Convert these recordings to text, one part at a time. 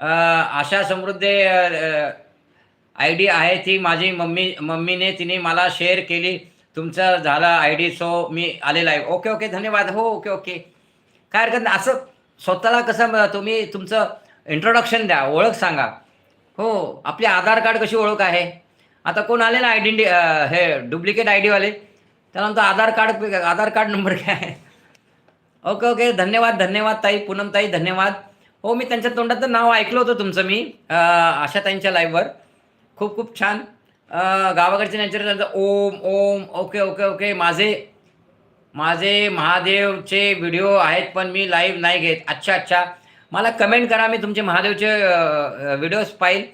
अशा आशा समृद्धी I D आहे ती माझी मम्मी मम्मीने तिने मला शेअर केली. तुमचं झालं आय डी सो मी आलेला आहे. ओके ओके धन्यवाद. हो ओके ओके काय हरकत नाही. असं स्वतःला कसं तुम्ही तुमचं इंट्रोडक्शन द्या. ओळख सांगा. हो आपले आधार कार्ड कशी ओळख आहे? आता कोण आले ना आयडेंटी हे डुप्लिकेट आय डीवाले त्यानंतर Aadhaar card Aadhaar card number काय आहे? ओके ओके धन्यवाद धन्यवाद ताई पूनम ताई धन्यवाद. हो मी त्यांच्या तोंडाचं नाव ऐकलं होतं तुमचं मी अं, आशा लाईव्हवर खूप खूप छान. गावाकडचे नेचर त्यांचं Om Om okay okay okay माझे माझे महादेवचे व्हिडिओ आहेत पण मी लाईव्ह नाही घेत. अच्छा अच्छा. मला कमेंट करा मी तुमचे महादेवचे व्हिडिओज पाहिल.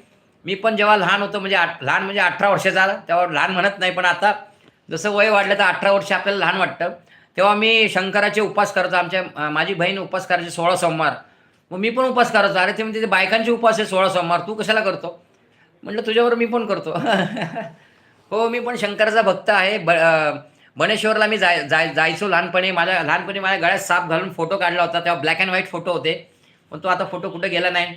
मी पण जेव्हा लहान होतो म्हणजे आठ लहान म्हणजे अठरा वर्षाचा तेव्हा लहान म्हणत नाही पण आता जसं वय वाढलं तर अठरा वर्ष आपल्याला लहान वाटतं. तेव्हा मी शंकराचे उपास करायचो आमच्या माझी बहीण उपास करायची सोळा सोमवार. मग मी पण उपास करायचो. अरे ते म्हणजे ते बायकांचे उपास आहे सोळा सोमवार. तू कशाला करतो? म्हटलं तुझ्यावर मी पण करतो. हो मी पण शंकराचा भक्त आहे. ब बनेश्वरला मी जाय जाय जायचो लहानपणी. माझ्या लहानपणी माझ्या गळ्यात साप घालून फोटो काढला होता. तेव्हा ब्लॅक अँड व्हाईट फोटो होते. पण तो आता फोटो कुठे गेला नाही.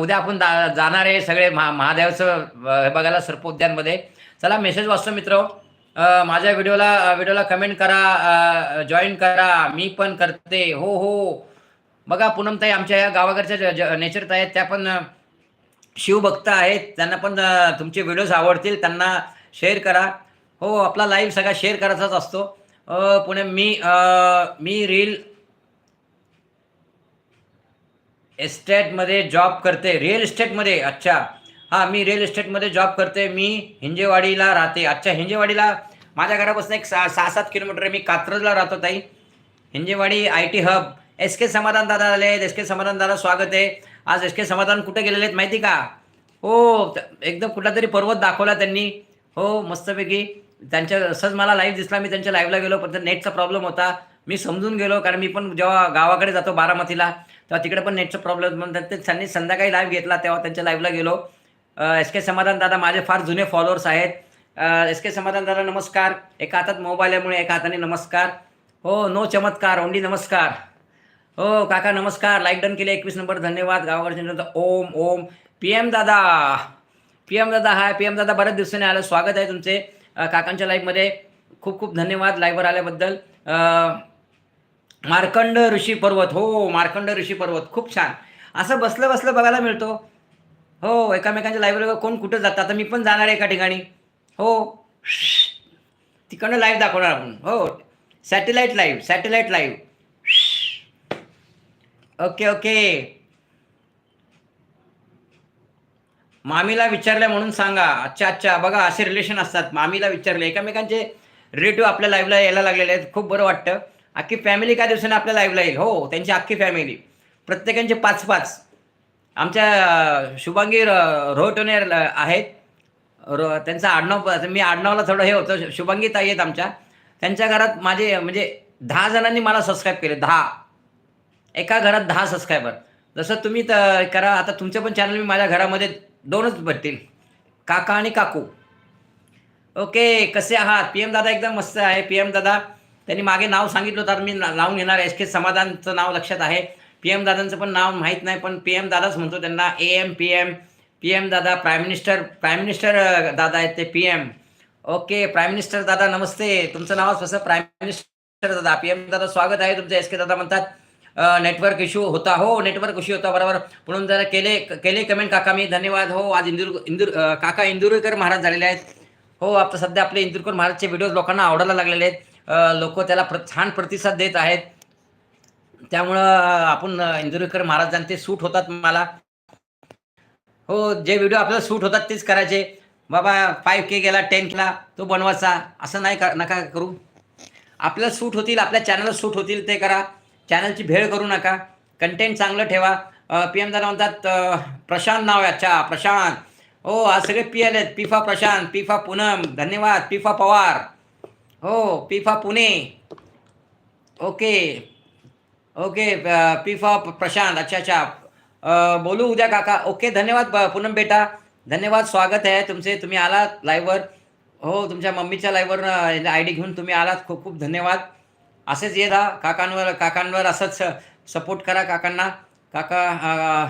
उद्या आपण जा जाणार आहे सगळे महा महादेवाचं हे बघायला सर्पोद्यानमध्ये. चला मेसेज वाचतो मित्र. माझ्या व्हिडिओला व्हिडिओला कमेंट करा. जॉईन करा. मी पण करते. हो हो. बघा पूनमताई आमच्या या गावाकडच्या नेचर आहेत त्या पण शिवभक्त आहेत. त्यांना पण तुमचे व्हिडिओज आवडतील. त्यांना शेअर करा. हो आपला लाईव्ह सगळा शेअर करायचाच असतो. पुणे मी मी रील एस्टेटमध्ये जॉब करते. रिअल इस्टेटमध्ये अच्छा. हां मी रिअल इस्टेटमध्ये जॉब करते. मी हिंजेवाडीला राहते. अच्छा हिंजेवाडीला माझ्या घरापासून एक सहा सहा सात किलोमीटर आहे. मी कात्रजला राहतो ताई. Hinjewadi I T hub. S K Samadhan दादा आले आहेत एस के समाधान दादा स्वागत आहे. आज एस के समाधान कुठे गेलेले आहेत माहिती का? हो एकदम कुठला तरी पर्वत दाखवला त्यांनी. हो मस्तपैकी. त्यांच्या असंच मला लाईव्ह दिसला मी त्यांच्या लाईव्हला गेलो पण नेटचा प्रॉब्लेम होता. मी समजून गेलो कारण मी पण जेव्हा गावाकडे जातो बारामतीला तेव्हा तिकडे पण नेटचा प्रॉब्लेम म्हणतात ते त्यांनी संध्याकाळी लाईव्ह घेतला तेव्हा त्यांच्या लाईव्हला गेलो. एस के समाधान दादा माझे फार जुने फॉलोअर्स आहेत. एस के समाधान दादा नमस्कार. एका हातात मोबाईल आहे एका हाताने नमस्कार. हो नो चमत्कार ओंडी नमस्कार. हो काका नमस्कार. लाईक डन केले एकवीस नंबर. धन्यवाद. गावाकडच्या ओम ओम. पी एम दादा. पी एम दादा हाय पी एम दादा बऱ्याच दिवसांनी आलं. स्वागत आहे तुमचे. काकांच्या लाईव्हमध्ये खूप खूप धन्यवाद लाईव्हवर आल्याबद्दल. मार्कंड ऋषी पर्वत. हो मार्कंड ऋषी पर्वत. खूप छान. असं बसलं बसलं बघायला मिळतो. हो एकामेकांच्या लाईव्हवर कोण कुठं जातं? आता मी पण जाणार आहे एका ठिकाणी. हो. तिकडनं लाईव्ह दाखवणार आपण. हो. Satellite live satellite live okay okay. मामीला विचारलं म्हणून सांगा. अच्छा अच्छा. बघा असे रिलेशन असतात. मामीला विचारले एकामेकांचे रिलेटिव्ह आपल्या लाईव्हला यायला लागलेले आहेत. खूप बरं वाटतं. अख्खी फॅमिली काय दिवसाने आपल्या लाईव्हला येईल? हो त्यांची अख्खी फॅमिली प्रत्येकांचे पाच पाच आमच्या शुभांगी रोहटोने आहेत. रो त्यांचं आडनाव मी आडनावला थोडं हे होतं. शुभांगी ताई आहेत आमच्या. त्यांच्या घरात माझे म्हणजे दहा जणांनी मला सबस्क्राईब केले. दहा. एका घरात दहा सबस्क्रायबर जसं तुम्ही त करा आता तुमचं पण चॅनल मी माझ्या घरामध्ये दोनच भेटतील काका आणि काकू. ओके कसे आहात? पी एम दादा एकदम मस्त आहे. पी एम दादा त्यांनी मागे नाव सांगितलं होतं मी ना- लावून घेणार एस के समाधानचं नाव लक्षात आहे. पी एम दादांचं पण नाव माहीत नाही पण पी एम दादाच म्हणतो त्यांना. A M P M P M दादा प्राईम मिनिस्टर प्राईम मिनिस्टर दादा आहेत ते P M okay prime minister दादा नमस्ते. तुमचं नाव कसं? प्राईम मिनिस्टर दादा. पी एम दादा स्वागत आहे तुमचं. एस के दादा म्हणतात नेटवर्क इश्यू होता हो नेटवर्क इश्यू होता बरोबर. म्हणून जरा केले केले कमेंट काका मी धन्यवाद. हो आज इंदूर इंदूर काका इंदुरकर महाराज झालेले आहेत. हो आता सध्या आपले इंदुरकर महाराजचे व्हिडिओज लोकांना आवडायला लागलेले आहेत. लोक त्याला प्र छान प्रतिसाद देत आहेत. त्यामुळं आपण इंदुरकर महाराजांचे सूट होतात मला. हो जे व्हिडिओ आपल्याला सूट होतात तेच करायचे. बाबा फाईव्ह के गेला टेन केला तो बनवायचा. असं नाही का नका करू. आपल्याला सूट होतील आपल्या चॅनलला सूट होतील ते करा. चॅनलची भेळ करू नका. कंटेंट चांगलं ठेवा. पी एम दादा म्हणतात प्रशांत नाव आहे अच्छा प्रशांत. हो आज सगळे पी एल आहेत. पिफा प्रशांत पिफा पूनम. धन्यवाद. पिफा पवार. हो पिफा पुणे. ओके. ओके पिफा प्रशांत. अच्छा अच्छा. बोलू उद्या काका. ओके धन्यवाद ब- पूनम बेटा. धन्यवाद स्वागत आहे तुमचे. तुम्ही आलात लाईव्हवर हो तुमच्या मम्मीच्या लाईव्हवर आय डी घेऊन तुम्ही आलात. खूप खूप धन्यवाद. असेच ये काकांवर काकांवर असंच सपोर्ट करा काकांना. काका